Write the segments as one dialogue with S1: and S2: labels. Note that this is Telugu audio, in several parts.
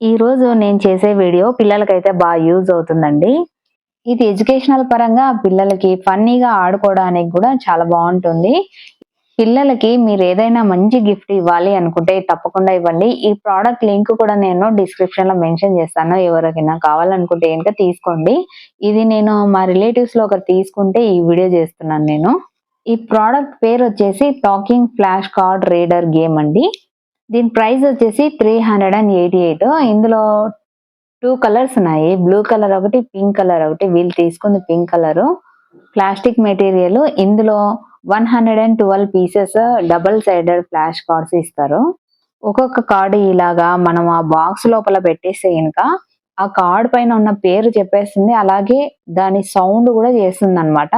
S1: ఈరోజు నేను చేసే వీడియో పిల్లలకైతే బాగా యూజ్ అవుతుందండి. ఇది ఎడ్యుకేషనల్ పరంగా పిల్లలకి ఫన్నీగా ఆడుకోవడానికి కూడా చాలా బాగుంటుంది. పిల్లలకి మీరు ఏదైనా మంచి గిఫ్ట్ ఇవ్వాలి అనుకుంటే తప్పకుండా ఇవ్వండి. ఈ ప్రోడక్ట్ లింక్ కూడా నేను డిస్క్రిప్షన్లో మెన్షన్ చేస్తాను. ఎవరికైనా కావాలనుకుంటే కనుక తీసుకోండి. ఇది నేను మా రిలేటివ్స్లో ఒకరు తీసుకుంటే ఈ వీడియో చేస్తున్నాను నేను. ఈ ప్రోడక్ట్ పేరు వచ్చేసి talking flash card reader game అండి. దీని ప్రైస్ వచ్చేసి three hundred and eighty eight. ఇందులో టూ కలర్స్ ఉన్నాయి. బ్లూ కలర్ ఒకటి పింక్ కలర్ ఒకటి. వీళ్ళు తీసుకుంది పింక్ కలర్. Plastic material. ఇందులో one hundred and twelve pieces double sided flash cards ఇస్తారు. ఒక్కొక్క కార్డు ఇలాగా మనం ఆ బాక్స్ లోపల పెట్టేస్తే కనుక ఆ కార్డ్ పైన ఉన్న పేరు చెప్పేస్తుంది అలాగే దాని సౌండ్ కూడా చేస్తుంది అనమాట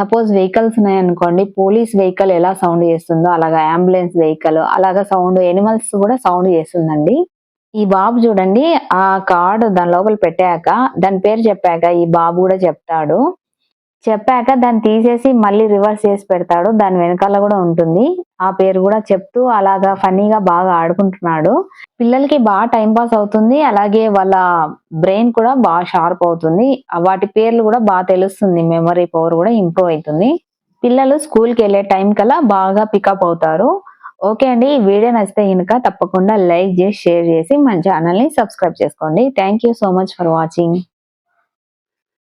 S1: సపోజ్ వెహికల్స్ ఉన్నాయనుకోండి పోలీస్ వెహికల్ ఎలా సౌండ్ చేస్తుందో అలాగా అంబులెన్స్ వెహికల్ అలాగా సౌండ్ ఎనిమల్స్ కూడా సౌండ్ చేస్తుందండి. ఈ బాబు చూడండి ఆ కార్డు దాని లోపల పెట్టాక దాని పేరు చెప్పాక ఈ బాబు కూడా చెప్తాడు. చెప్పాక దాన్ని తీసేసి మళ్ళీ రివర్స్ చేసి పెడతాడు. దాని వెనకాల కూడా ఉంటుంది. ఆ పేరు కూడా చెప్తూ అలాగా ఫన్నీగా బాగా ఆడుకుంటున్నాడు. పిల్లలకి బాగా టైం పాస్ అవుతుంది. అలాగే వాళ్ళ బ్రెయిన్ కూడా బాగా షార్ప్ అవుతుంది. వాటి పేర్లు కూడా బాగా తెలుస్తుంది. మెమరీ పవర్ కూడా ఇంప్రూవ్ అవుతుంది. పిల్లలు స్కూల్కి వెళ్ళే టైం కల్లా బాగా పికప్ అవుతారు. ఓకే అండి. ఈ వీడియో నచ్చితే కనుక తప్పకుండా లైక్ చేసి షేర్ చేసి మన ఛానల్ని సబ్స్క్రైబ్ చేసుకోండి. Thank so much for watching.